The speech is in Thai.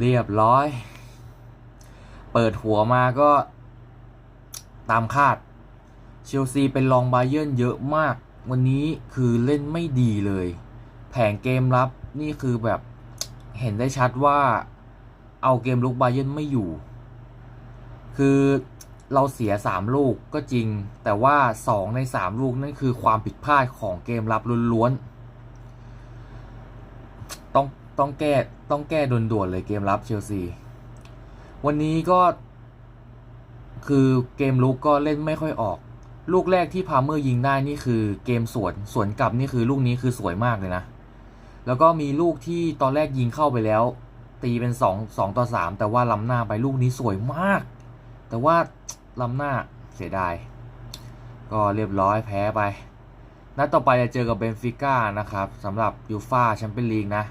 เรียบร้อย เปิดหัวมาก็ตามคาด เชลซีเป็นรองบาเยิร์นเยอะมาก วันนี้คือเล่นไม่ดีเลย แผงเกมรับนี่คือแบบเห็นได้ชัดว่าเอาเกมลุกบาเยิร์นไม่อยู่ คือเราเสีย 3 ลูกก็จริง แต่ว่า 2 ใน 3 ลูกนั่นคือความผิดพลาดของเกมรับล้วนๆต้อง ต้องแก้ต้องแก้ด่วนๆเลยเกมรับเชลซี วันนี้ก็ คือเกมลุกก็เล่นไม่ค่อยออก ลูกแรกที่พาเมอร์ยิงได้นี่คือเกมสวนสวนกลับนี่คือลูกนี้คือสวยมากเลยนะ แล้วก็มีลูกที่ตอนแรกยิงเข้าไปแล้ว ตีเป็นสองสองต่อสามแต่ว่าล้ำหน้าไปลูกนี้สวยมาก แต่ว่าล้ำหน้าเสียดาย ก็เรียบร้อยแพ้ไปนัดต่อไปจะเจอกับเบนฟิก้านะครับสำหรับยูฟาแชมเปี้ยนลีกนะ